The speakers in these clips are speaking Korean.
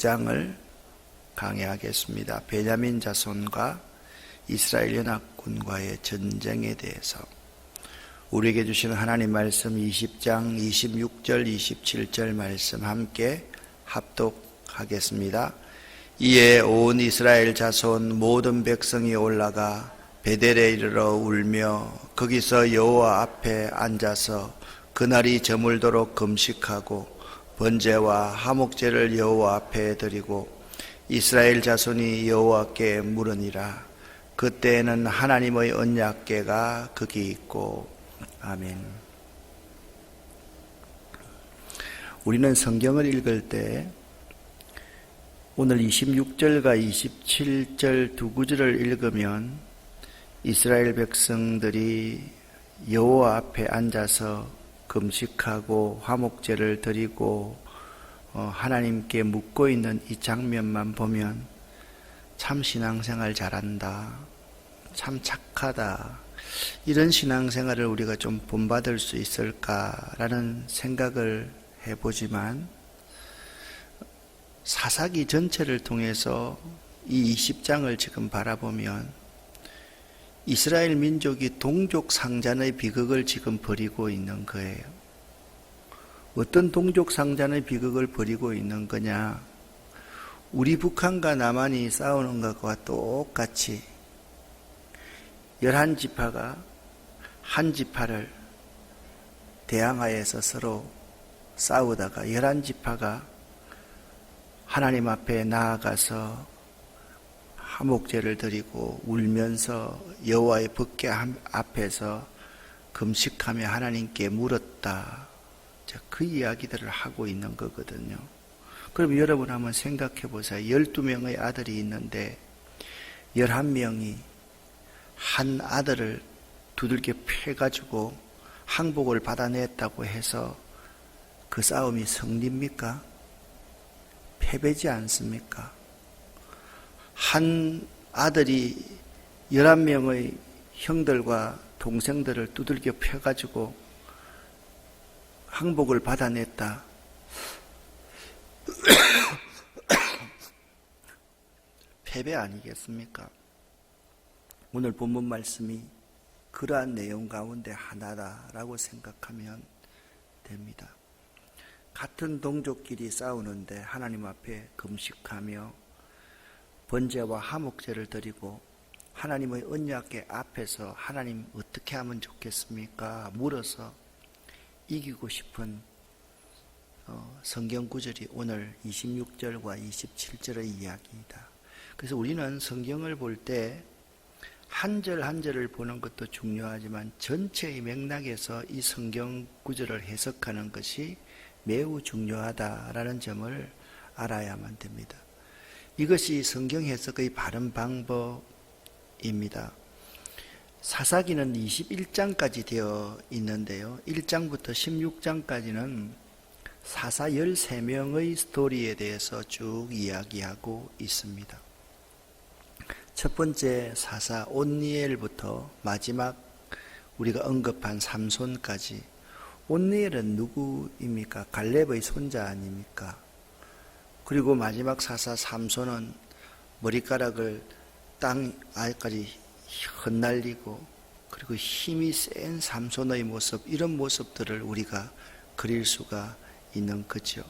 20장을 강의하겠습니다. 베냐민 자손과 이스라엘 연합군과의 전쟁에 대해서 우리에게 주시는 하나님 말씀 20장 26절 27절 말씀 함께 합독하겠습니다. 이에 온 이스라엘 자손 모든 백성이 올라가 베델에 이르러 울며 거기서 여호와 앞에 앉아서 그날이 저물도록 금식하고 번제와 하목제를 여호와 앞에 드리고 이스라엘 자손이 여호와께 물으니라 그때에는 하나님의 언약궤가 거기 있고 아멘. 우리는 성경을 읽을 때 오늘 26절과 27절 두 구절을 읽으면 이스라엘 백성들이 여호와 앞에 앉아서 금식하고 화목제를 드리고 어, 하나님께 묻고 있는 이 장면만 보면 참 신앙생활 잘한다. 참 착하다. 이런 신앙생활을 우리가 좀 본받을 수 있을까라는 생각을 해보지만 사사기 전체를 통해서 이 20장을 지금 바라보면 이스라엘 민족이 동족 상잔의 비극을 지금 벌이고 있는 거예요. 어떤 동족 상잔의 비극을 벌이고 있는 거냐? 우리 북한과 남한이 싸우는 것과 똑같이 열한 지파가 한 지파를 대항하여서 서로 싸우다가 열한 지파가 하나님 앞에 나아가서 화목제를 드리고 울면서 여호와의 법궤 앞에서 금식하며 하나님께 물었다. 그 이야기들을 하고 있는 거거든요. 그럼 여러분 한번 생각해 보세요. 12명의 아들이 있는데 11명이 한 아들을 두들겨 패가지고 항복을 받아냈다고 해서 그 싸움이 승리입니까? 패배지 않습니까? 한 아들이 11명의 형들과 동생들을 두들겨 패가지고 항복을 받아냈다. 패배 아니겠습니까? 오늘 본문 말씀이 그러한 내용 가운데 하나다라고 생각하면 됩니다. 같은 동족끼리 싸우는데 하나님 앞에 금식하며 번제와 하목제를 드리고 하나님의 언약계 앞에서 하나님 어떻게 하면 좋겠습니까? 물어서 이기고 싶은 어, 성경 구절이 오늘 26절과 27절의 이야기이다. 그래서 우리는 성경을 볼 때 한절 한 절을 보는 것도 중요하지만 전체의 맥락에서 이 성경 구절을 해석하는 것이 매우 중요하다라는 점을 알아야만 됩니다. 이것이 성경 해석의 바른 방법입니다. 사사기는 21장까지 되어 있는데요. 1장부터 16장까지는 사사 13명의 스토리에 대해서 쭉 이야기하고 있습니다. 첫 번째 사사 온니엘부터 마지막 우리가 언급한 삼손까지 온니엘은 누구입니까? 갈렙의 손자 아닙니까? 그리고 마지막 사사 삼손은 머리카락을 땅 아래까지 흩날리고 그리고 힘이 센 삼손의 모습 이런 모습들을 우리가 그릴 수가 있는 거죠.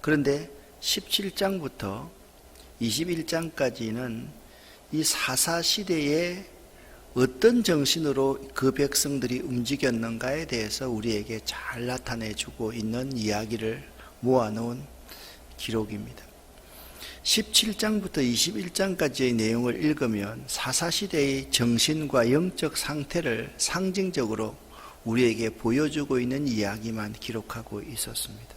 그런데 17장부터 21장까지는 이 사사 시대에 어떤 정신으로 그 백성들이 움직였는가에 대해서 우리에게 잘 나타내 주고 있는 이야기를 모아놓은 기록입니다. 17장부터 21장까지의 내용을 읽으면 사사시대의 정신과 영적 상태를 상징적으로 우리에게 보여주고 있는 이야기만 기록하고 있었습니다.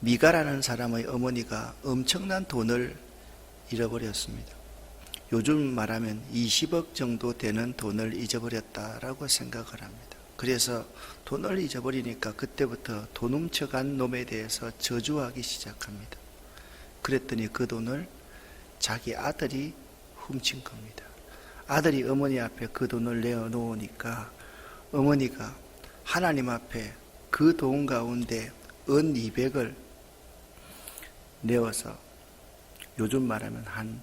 미가라는 사람의 어머니가 엄청난 돈을 잃어버렸습니다. 요즘 말하면 20억 정도 되는 돈을 잊어버렸다라고 생각을 합니다. 그래서 돈을 잊어버리니까 그때부터 돈 훔쳐간 놈에 대해서 저주하기 시작합니다. 그랬더니 그 돈을 자기 아들이 훔친 겁니다. 아들이 어머니 앞에 그 돈을 내어놓으니까 어머니가 하나님 앞에 그 돈 가운데 은 200을 내어서 요즘 말하면 한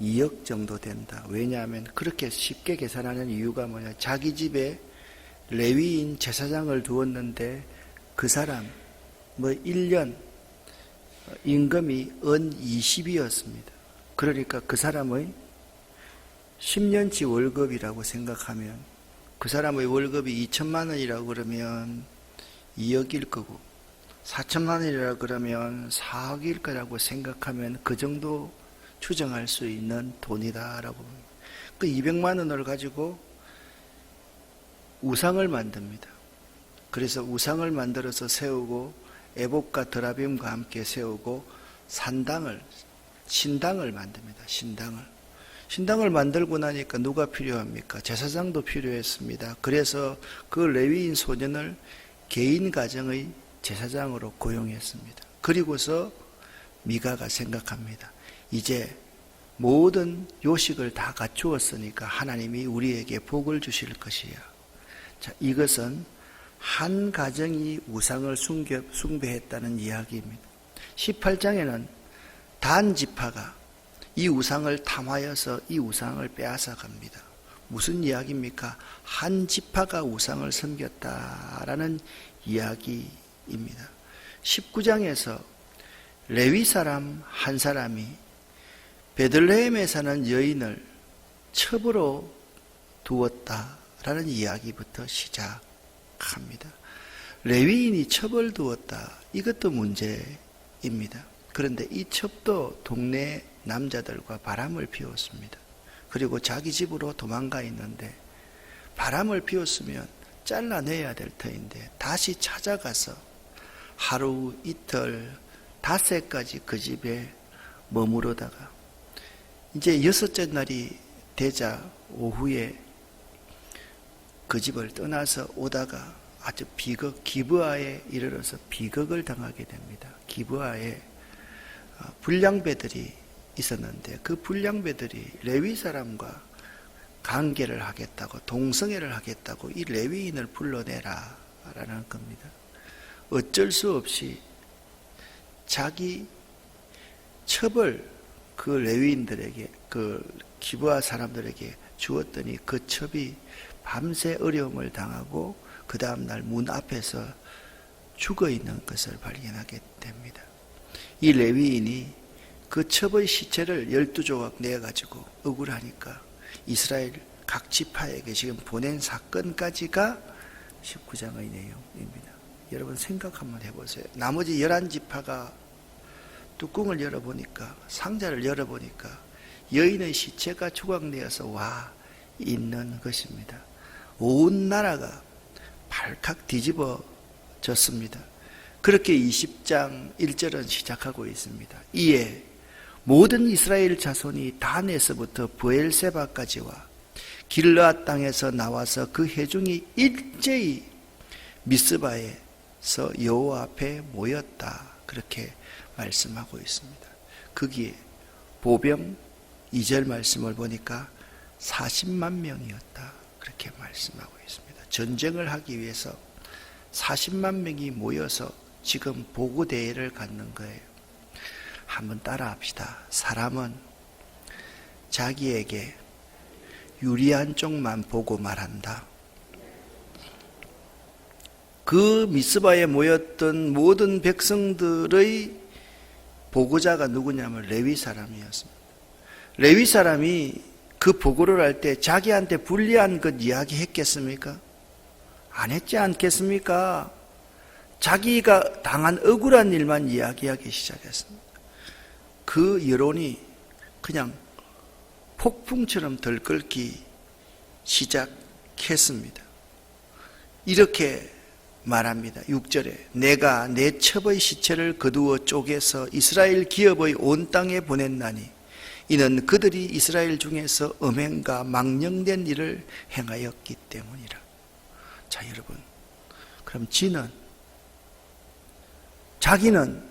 2억 정도 된다. 왜냐하면 그렇게 쉽게 계산하는 이유가 뭐냐. 자기 집에 레위인 제사장을 두었는데 그 사람 뭐 1년 임금이 은 20이었습니다. 그러니까 그 사람의 10년치 월급이라고 생각하면 그 사람의 월급이 2천만 원이라고 그러면 2억일 거고 4천만 원이라 그러면 4억일 거라고 생각하면 그 정도 추정할 수 있는 돈이다라고 그 200만 원을 가지고 우상을 만듭니다. 그래서 우상을 만들어서 세우고 에복과 드라빔과 함께 세우고 산당을 신당을 만듭니다. 신당을 신당을 만들고 나니까 누가 필요합니까? 제사장도 필요했습니다. 그래서 그 레위인 소년을 개인 가정의 제사장으로 고용했습니다. 그리고서 미가가 생각합니다. 이제 모든 요식을 다 갖추었으니까 하나님이 우리에게 복을 주실 것이야. 자, 이것은 한 가정이 우상을 숭배, 숭배했다는 이야기입니다. 18장에는 단 지파가 이 우상을 탐하여서 이 우상을 빼앗아 갑니다. 무슨 이야기입니까? 한 지파가 우상을 섬겼다라는 이야기입니다. 19장에서 레위 사람 한 사람이 베들레헴에 사는 여인을 첩으로 두었다 라는 이야기부터 시작합니다. 레위인이 첩을 두었다. 이것도 문제입니다. 그런데 이 첩도 동네 남자들과 바람을 피웠습니다. 그리고 자기 집으로 도망가 있는데 바람을 피웠으면 잘라내야 될 터인데 다시 찾아가서 하루 이틀 닷새까지 그 집에 머무르다가 이제 여섯째 날이 되자 오후에 그 집을 떠나서 오다가 아주 비극 기브아에 이르러서 비극을 당하게 됩니다. 기브아에 어, 불량배들이 있었는데 그 불량배들이 레위 사람과 관계를 하겠다고 동성애를 하겠다고 이 레위인을 불러내라라는 겁니다. 어쩔 수 없이 자기 첩을 그 레위인들에게 그 기부하 사람들에게 주었더니 그 첩이 밤새 어려움을 당하고 그 다음 날 문 앞에서 죽어 있는 것을 발견하게 됩니다. 이 레위인이 그 첩의 시체를 열두 조각 내 가지고 억울하니까 이스라엘 각 지파에게 지금 보낸 사건까지가 19장의 내용입니다. 여러분 생각 한번 해보세요. 나머지 11지파가 뚜껑을 열어보니까 상자를 열어보니까 여인의 시체가 조각내어서 와 있는 것입니다. 온 나라가 발칵 뒤집어졌습니다. 그렇게 20장 1절은 시작하고 있습니다. 이에 모든 이스라엘 자손이 단에서부터 부엘세바까지와 길르앗 땅에서 나와서 그 회중이 일제히 미스바에서 여호와 앞에 모였다. 그렇게 말씀하고 있습니다. 거기에 보병 2절 말씀을 보니까 40만 명이었다. 그렇게 말씀하고 있습니다. 전쟁을 하기 위해서 40만 명이 모여서 지금 보고대회를 갖는 거예요. 한번 따라 합시다. 사람은 자기에게 유리한 쪽만 보고 말한다. 그 미스바에 모였던 모든 백성들의 보고자가 누구냐면 레위 사람이었습니다. 레위 사람이 그 보고를 할 때 자기한테 불리한 것 이야기 했겠습니까? 안 했지 않겠습니까? 자기가 당한 억울한 일만 이야기하기 시작했습니다. 그 여론이 그냥 폭풍처럼 들끓기 시작했습니다. 이렇게 말합니다. 6절에 내가 내 첩의 시체를 거두어 쪼개서 이스라엘 기업의 온 땅에 보냈나니 이는 그들이 이스라엘 중에서 음행과 망령된 일을 행하였기 때문이라. 자, 여러분. 그럼 지는 자기는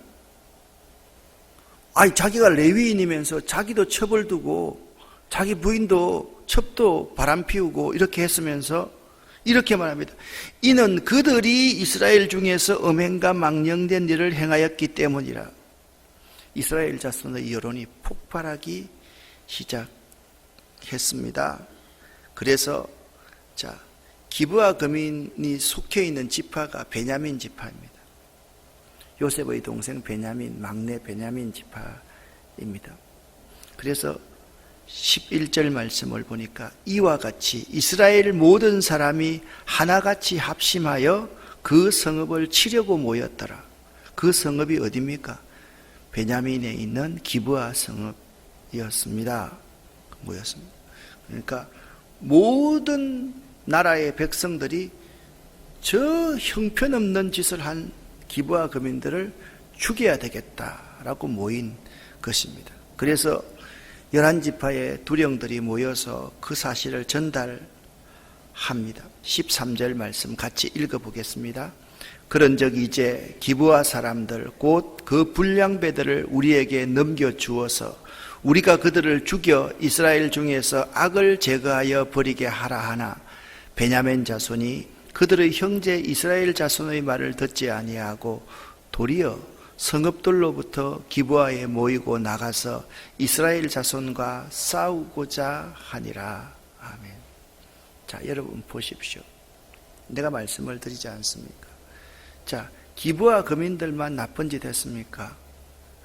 아니 자기가 레위인이면서 자기도 첩을 두고 자기 부인도 첩도 바람 피우고 이렇게 했으면서 이렇게 말합니다. 이는 그들이 이스라엘 중에서 음행과 망령된 일을 행하였기 때문이라. 이스라엘 자손의 여론이 폭발하기 시작했습니다. 그래서 자 기브와 금인이 속해 있는 지파가 베냐민 지파입니다. 요셉의 동생 베냐민 막내 베냐민 지파입니다. 그래서 11절 말씀을 보니까 이와 같이 이스라엘 모든 사람이 하나같이 합심하여 그 성읍을 치려고 모였더라. 그 성읍이 어디입니까? 베냐민에 있는 기브아 성읍이었습니다. 모였습니다. 그러니까 모든 나라의 백성들이 저 형편없는 짓을 한 기부와 거민들을 죽여야 되겠다라고 모인 것입니다. 그래서 열한 지파의 두령들이 모여서 그 사실을 전달합니다. 13절 말씀 같이 읽어보겠습니다. 그런즉 이제 기부와 사람들 곧 그 불량배들을 우리에게 넘겨 주어서 우리가 그들을 죽여 이스라엘 중에서 악을 제거하여 버리게 하라 하나 베냐멘 자손이 그들의 형제 이스라엘 자손의 말을 듣지 아니하고 도리어 성읍들로부터 기부하에 모이고 나가서 이스라엘 자손과 싸우고자 하니라. 아멘. 자, 여러분 보십시오. 내가 말씀을 드리지 않습니까? 자, 기부와 거민들만 나쁜 짓 했습니까?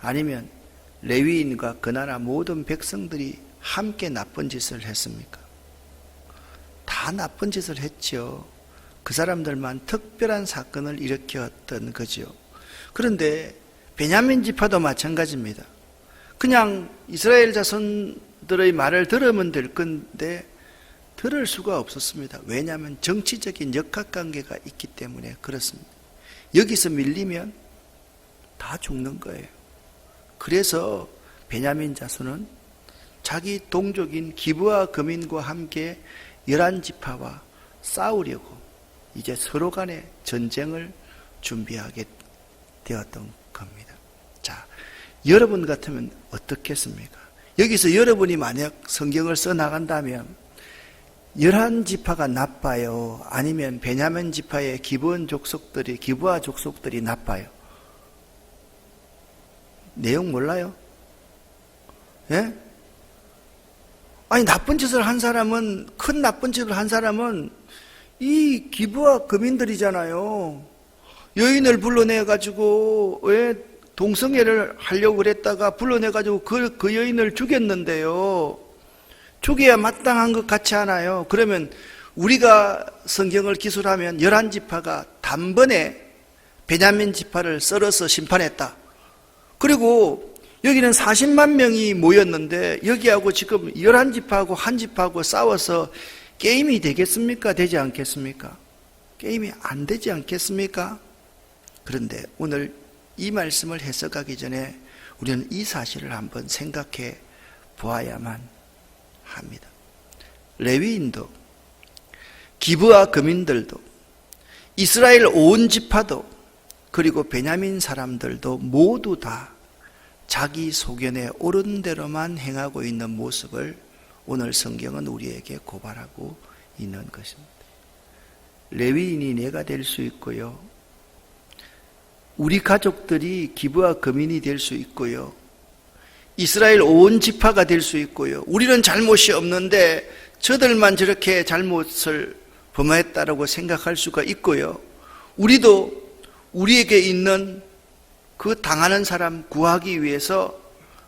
아니면 레위인과 그 나라 모든 백성들이 함께 나쁜 짓을 했습니까? 다 나쁜 짓을 했죠. 그 사람들만 특별한 사건을 일으켰던 거죠. 그런데 베냐민 지파도 마찬가지입니다. 그냥 이스라엘 자손들의 말을 들으면 될 건데 들을 수가 없었습니다. 왜냐하면 정치적인 역학관계가 있기 때문에 그렇습니다. 여기서 밀리면 다 죽는 거예요. 그래서 베냐민 자손은 자기 동족인 기브와 거민과 함께 열한 지파와 싸우려고 이제 서로 간에 전쟁을 준비하게 되었던 겁니다. 자, 여러분 같으면 어떻겠습니까? 여기서 여러분이 만약 성경을 써 나간다면 열한 지파가 나빠요. 아니면 베냐민 지파의 기본 족속들이 기부와 족속들이 나빠요. 내용 몰라요? 예? 아니 나쁜 짓을 한 사람은 큰 나쁜 짓을 한 사람은 이 기부와 금인들이잖아요. 여인을 불러내 가지고 왜 동성애를 하려고 그랬다가 불러내 가지고 그, 그 여인을 죽였는데요. 죽여야 마땅한 것 같지 않아요. 그러면 우리가 성경을 기술하면 열한 지파가 단번에 베냐민 지파를 썰어서 심판했다. 그리고 여기는 40만 명이 모였는데 여기하고 지금 11지파하고 한 지파하고 싸워서 게임이 되겠습니까? 되지 않겠습니까? 게임이 안 되지 않겠습니까? 그런데 오늘 이 말씀을 해석하기 전에 우리는 이 사실을 한번 생각해 보아야만 합니다. 레위인도 기브와 금인들도 이스라엘 온 지파도 그리고 베냐민 사람들도 모두 다 자기 소견에 옳은 대로만 행하고 있는 모습을 오늘 성경은 우리에게 고발하고 있는 것입니다. 레위인이 내가 될 수 있고요. 우리 가족들이 기부와 금인이 될 수 있고요. 이스라엘 온 지파가 될 수 있고요. 우리는 잘못이 없는데 저들만 저렇게 잘못을 범했다라고 생각할 수가 있고요. 우리도 우리에게 있는 그 당하는 사람 구하기 위해서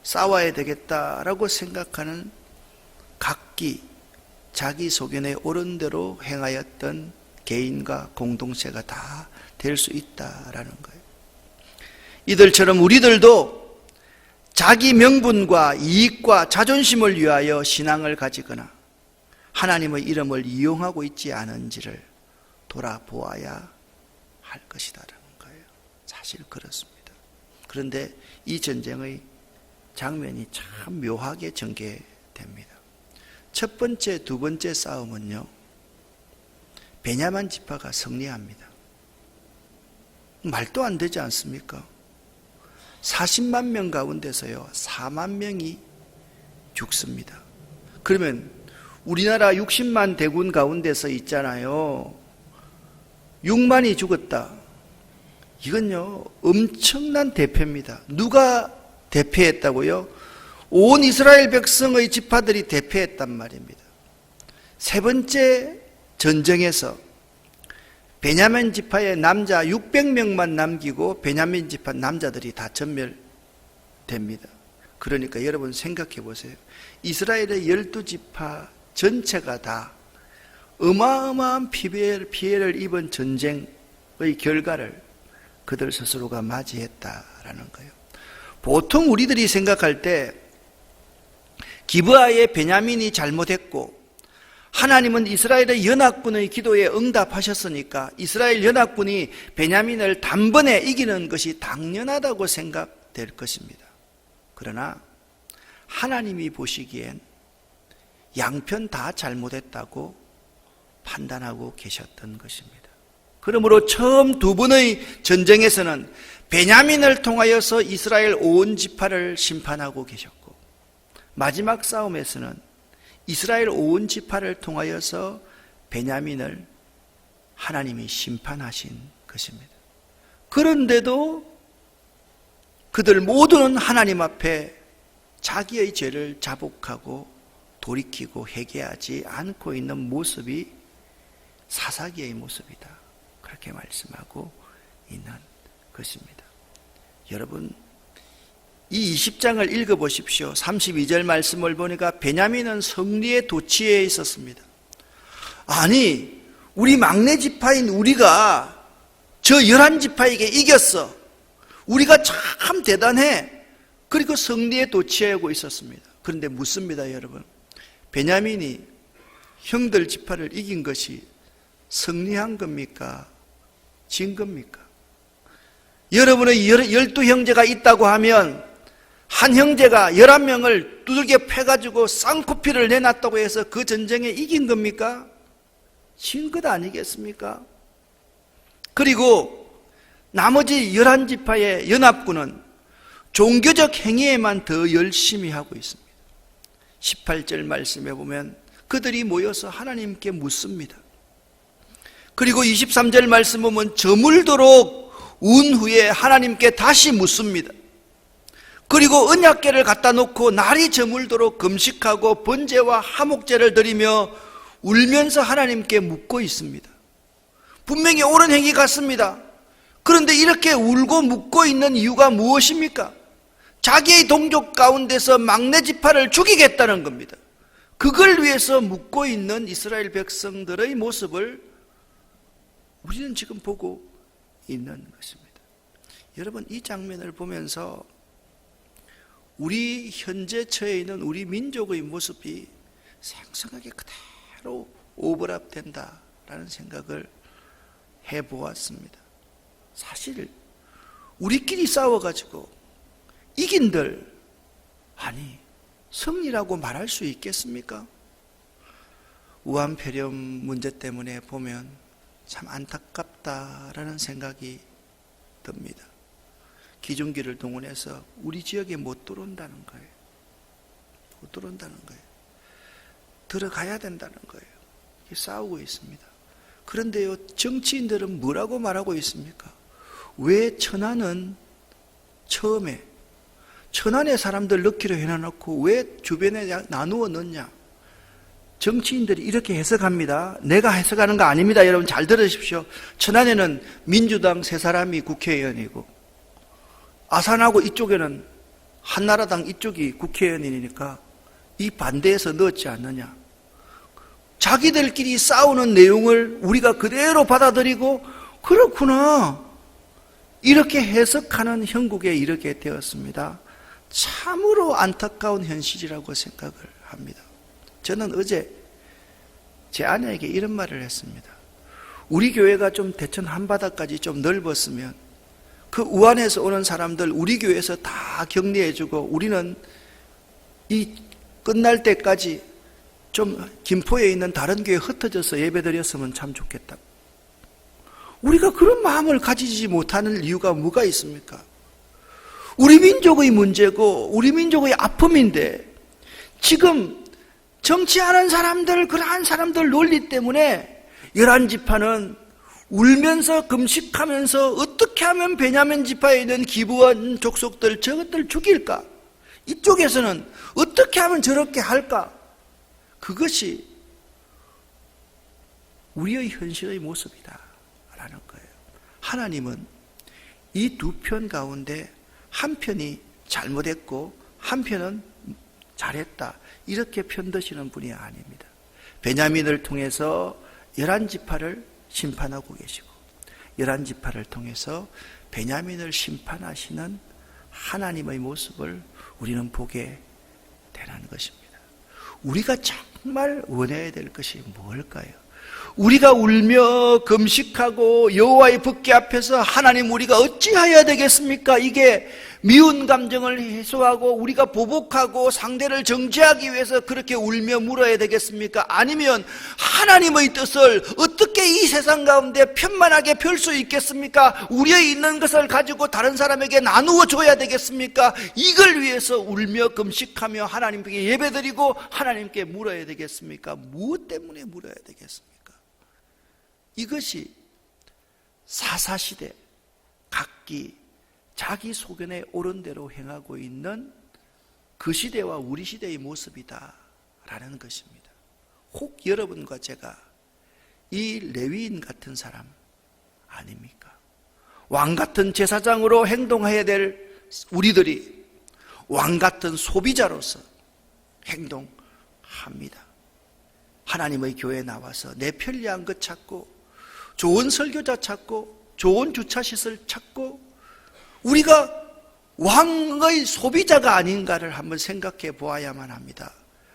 싸워야 되겠다라고 생각하는 각기 자기 소견에 옳은 대로 행하였던 개인과 공동체가 다 될 수 있다라는 거예요. 이들처럼 우리들도 자기 명분과 이익과 자존심을 위하여 신앙을 가지거나 하나님의 이름을 이용하고 있지 않은지를 돌아보아야 할 것이다라는 거예요. 사실 그렇습니다. 그런데 이 전쟁의 장면이 참 묘하게 전개됩니다. 첫 번째, 두 번째 싸움은요, 베냐만 지파가 승리합니다. 말도 안 되지 않습니까? 40만 명 가운데서요, 4만 명이 죽습니다. 그러면 우리나라 60만 대군 가운데서 있잖아요. 6만이 죽었다. 이건요, 엄청난 대표입니다. 누가 대패했다고요? 온 이스라엘 백성의 지파들이 대패했단 말입니다. 세 번째 전쟁에서 베냐민 지파의 남자 600명만 남기고 베냐민 지파 남자들이 다 전멸됩니다. 그러니까 여러분 생각해 보세요. 이스라엘의 열두 지파 전체가 다 어마어마한 피해를, 피해를 입은 전쟁의 결과를 그들 스스로가 맞이했다라는 거예요. 보통 우리들이 생각할 때 기브아의 베냐민이 잘못했고 하나님은 이스라엘의 연합군의 기도에 응답하셨으니까 이스라엘 연합군이 베냐민을 단번에 이기는 것이 당연하다고 생각될 것입니다. 그러나 하나님이 보시기엔 양편 다 잘못했다고 판단하고 계셨던 것입니다. 그러므로 처음 두 번의 전쟁에서는 베냐민을 통하여서 이스라엘 온 지파를 심판하고 계셨고 마지막 싸움에서는 이스라엘 온 지파를 통하여서 베냐민을 하나님이 심판하신 것입니다. 그런데도 그들 모두는 하나님 앞에 자기의 죄를 자복하고 돌이키고 회개하지 않고 있는 모습이 사사기의 모습이다. 그렇게 말씀하고 있는 것입니다. 여러분, 이 20장을 읽어보십시오. 32절 말씀을 보니까 베냐민은 성리의 도치에 있었습니다. 아니, 우리 막내 지파인 우리가 저 열한 지파에게 이겼어. 우리가 참 대단해. 그리고 성리에 도취하고 있었습니다. 그런데 묻습니다, 여러분. 베냐민이 형들 지파를 이긴 것이 승리한 겁니까? 진 겁니까? 여러분의 열두 형제가 있다고 하면 한 형제가 열한 명을 두들겨 패가지고 쌍코피를 내놨다고 해서 그 전쟁에 이긴 겁니까? 진 것 아니겠습니까? 그리고 나머지 열한 지파의 연합군은 종교적 행위에만 더 열심히 하고 있습니다. 18절 말씀에 보면 그들이 모여서 하나님께 묻습니다. 그리고 23절 말씀 보면 저물도록 운 후에 하나님께 다시 묻습니다. 그리고 언약계를 갖다 놓고 날이 저물도록 금식하고 번제와 하목제를 드리며 울면서 하나님께 묻고 있습니다. 분명히 옳은 행위 같습니다. 그런데 이렇게 울고 묻고 있는 이유가 무엇입니까? 자기의 동족 가운데서 막내 지파를 죽이겠다는 겁니다. 그걸 위해서 묻고 있는 이스라엘 백성들의 모습을 우리는 지금 보고 있는 것입니다. 여러분, 이 장면을 보면서 우리 현재 처해 있는 우리 민족의 모습이 생생하게 그대로 오버랩 된다라는 생각을 해보았습니다. 사실, 우리끼리 싸워가지고 이긴들, 아니, 승리라고 말할 수 있겠습니까? 우한폐렴 문제 때문에 보면 참 안타깝다라는 생각이 듭니다. 기중기를 동원해서 우리 지역에 못 들어온다는 거예요. 못 들어온다는 거예요. 들어가야 된다는 거예요. 싸우고 있습니다. 그런데요, 정치인들은 뭐라고 말하고 있습니까? 왜 천안은 처음에 천안의 사람들 넣기로 해놔놓고 왜 주변에 나누어 넣냐? 정치인들이 이렇게 해석합니다. 내가 해석하는 거 아닙니다. 여러분 잘 들으십시오. 천안에는 민주당 세 사람이 국회의원이고 아산하고 이쪽에는 한나라당 이쪽이 국회의원이니까 이 반대에서 넣었지 않느냐. 자기들끼리 싸우는 내용을 우리가 그대로 받아들이고 그렇구나. 이렇게 해석하는 형국에 이르게 되었습니다. 참으로 안타까운 현실이라고 생각을 합니다. 저는 어제 제 아내에게 이런 말을 했습니다. 우리 교회가 좀 대천 한바닥까지 좀 넓었으면 그 우한에서 오는 사람들 우리 교회에서 다 격리해주고 우리는 이 끝날 때까지 좀 김포에 있는 다른 교회 흩어져서 예배드렸으면 참 좋겠다. 우리가 그런 마음을 가지지 못하는 이유가 뭐가 있습니까? 우리 민족의 문제고 우리 민족의 아픔인데 지금 정치하는 사람들 그러한 사람들 논리 때문에 열한 지파는 울면서 금식하면서 어떻게 하면 베냐민 지파에 있는 기부원 족속들 저것들 죽일까? 이쪽에서는 어떻게 하면 저렇게 할까? 그것이 우리의 현실의 모습이다. 라는 거예요. 하나님은 이 두 편 가운데 한 편이 잘못했고 한 편은 잘했다. 이렇게 편드시는 분이 아닙니다. 베냐민을 통해서 열한 지파를 심판하고 계시고 열한 지파를 통해서 베냐민을 심판하시는 하나님의 모습을 우리는 보게 되는 것입니다. 우리가 정말 원해야 될 것이 뭘까요? 우리가 울며 금식하고 여호와의 법궤 앞에서 하나님 우리가 어찌하여야 되겠습니까? 이게 미운 감정을 해소하고 우리가 보복하고 상대를 정죄하기 위해서 그렇게 울며 물어야 되겠습니까? 아니면 하나님의 뜻을 어떻게 이 세상 가운데 편만하게 펼 수 있겠습니까? 우리의 있는 것을 가지고 다른 사람에게 나누어 줘야 되겠습니까? 이걸 위해서 울며 금식하며 하나님께 예배드리고 하나님께 물어야 되겠습니까? 무엇 때문에 물어야 되겠습니까? 이것이 사사시대 각기 자기 소견에 옳은 대로 행하고 있는 그 시대와 우리 시대의 모습이다 라는 것입니다. 혹 여러분과 제가 이 레위인 같은 사람 아닙니까? 왕 같은 제사장으로 행동해야 될 우리들이 왕 같은 소비자로서 행동합니다. 하나님의 교회에 나와서 내 편리한 것 찾고 좋은 설교자 찾고 좋은 주차 시설 찾고 우리가 왕의 소비자가 아닌가를 한번 생각해 보아야만 합니다.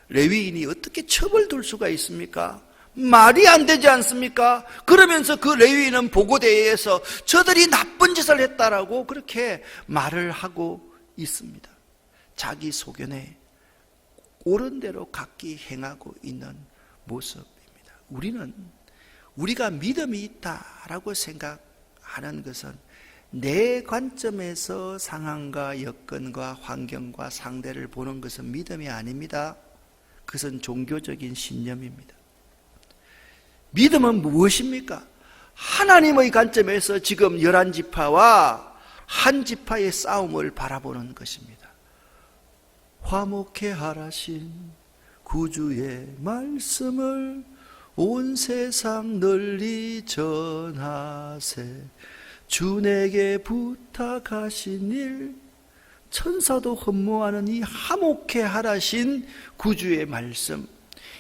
레위인이 어떻게 첩을 둘 수가 있습니까? 말이 안 되지 않습니까? 그러면서 그 레위인은 보고대회에서 저들이 나쁜 짓을 했다라고 그렇게 말을 하고 있습니다. 자기 소견에 옳은 대로 각기 행하고 있는 모습입니다. 우리는 우리가 믿음이 있다라고 생각하는 것은 내 관점에서 상황과 여건과 환경과 상대를 보는 것은 믿음이 아닙니다. 그것은 종교적인 신념입니다. 믿음은 무엇입니까? 하나님의 관점에서 지금 열한 지파와 한 지파의 싸움을 바라보는 것입니다. 화목해 하라신 구주의 말씀을 온 세상 널리 전하세. 주 내게 부탁하신 일 천사도 흠모하는 이 화목해 하라신 구주의 말씀.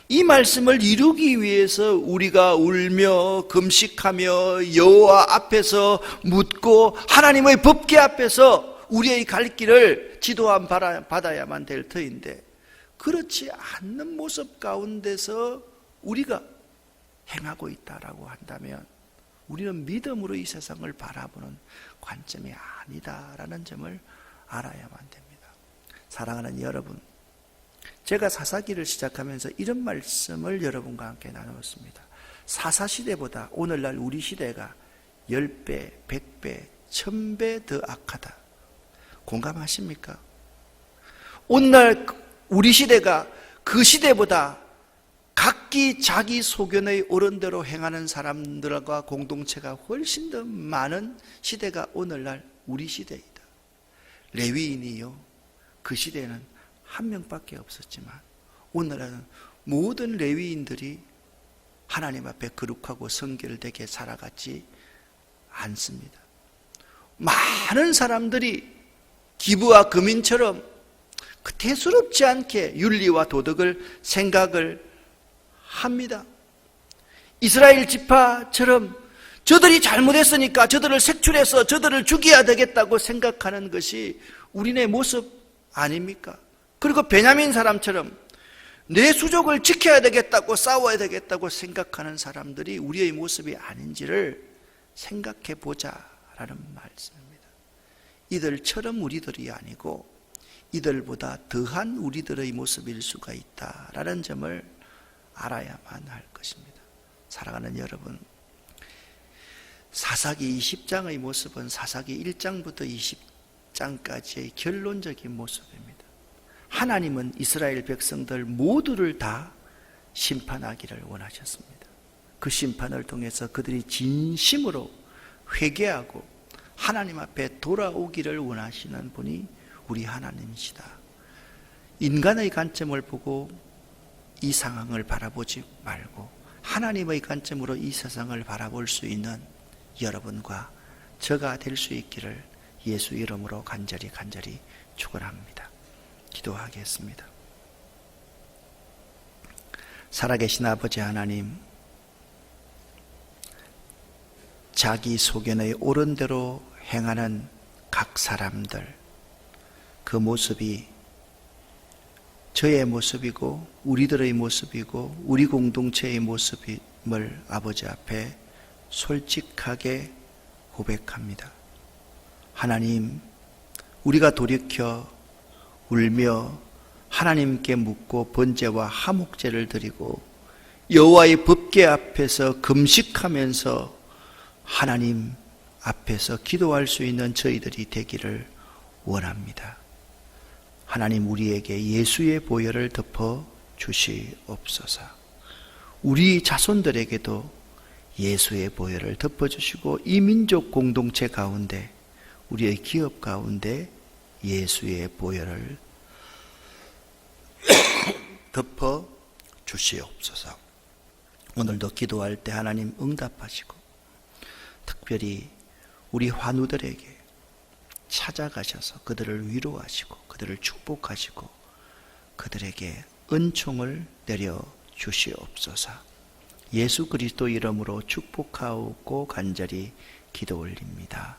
이 말씀을 이루기 위해서 우리가 울며 금식하며 여호와 앞에서 묻고 하나님의 법궤 앞에서 우리의 갈 길을 지도함 받아야만 될 터인데 그렇지 않는 모습 가운데서 우리가 행하고 있다라고 한다면 우리는 믿음으로 이 세상을 바라보는 관점이 아니다라는 점을 알아야만 됩니다. 사랑하는 여러분, 제가 사사기를 시작하면서 이런 말씀을 여러분과 함께 나누었습니다. 사사시대보다 오늘날 우리 시대가 10배, 100배, 1000배 더 악하다. 공감하십니까? 오늘날 우리 시대가 그 시대보다 각기 자기 소견의 옳은 대로 행하는 사람들과 공동체가 훨씬 더 많은 시대가 오늘날 우리 시대이다. 레위인이요. 그 시대에는 한 명밖에 없었지만 오늘날은 모든 레위인들이 하나님 앞에 거룩하고 성결되게 살아갔지 않습니다. 많은 사람들이 기부와 금인처럼 그 대수롭지 않게 윤리와 도덕을 생각을 합니다. 이스라엘 지파처럼 저들이 잘못했으니까 저들을 색출해서 저들을 죽여야 되겠다고 생각하는 것이 우리네 모습 아닙니까? 그리고 베냐민 사람처럼 내 수족을 지켜야 되겠다고 싸워야 되겠다고 생각하는 사람들이 우리의 모습이 아닌지를 생각해 보자라는 말씀입니다. 이들처럼 우리들이 아니고 이들보다 더한 우리들의 모습일 수가 있다라는 점을 알아야만 할 것입니다. 사랑하는 여러분, 사사기 20장의 모습은 사사기 1장부터 20장까지의 결론적인 모습입니다. 하나님은 이스라엘 백성들 모두를 다 심판하기를 원하셨습니다. 그 심판을 통해서 그들이 진심으로 회개하고 하나님 앞에 돌아오기를 원하시는 분이 우리 하나님이시다. 인간의 관점을 보고 이 상황을 바라보지 말고 하나님의 관점으로 이 세상을 바라볼 수 있는 여러분과 저가 될 수 있기를 예수 이름으로 간절히 간절히 축원합니다. 기도하겠습니다. 살아계신 아버지 하나님, 자기 소견의 옳은 대로 행하는 각 사람들, 그 모습이 저의 모습이고, 우리들의 모습이고, 우리 공동체의 모습임을 아버지 앞에 솔직하게 고백합니다. 하나님, 우리가 돌이켜 울며 하나님께 묻고 번제와 하목제를 드리고 여호와의 법궤 앞에서 금식하면서 하나님 앞에서 기도할 수 있는 저희들이 되기를 원합니다. 하나님 우리에게 예수의 보혈을 덮어 주시옵소서. 우리 자손들에게도 예수의 보혈을 덮어 주시고 이 민족 공동체 가운데 우리의 기업 가운데 예수의 보혈을 덮어 주시옵소서. 오늘도 기도할 때 하나님 응답하시고 특별히 우리 환우들에게 찾아가셔서 그들을 위로하시고 그들을 축복하시고 그들에게 은총을 내려 주시옵소서. 예수 그리스도 이름으로 축복하고 간절히 기도 올립니다.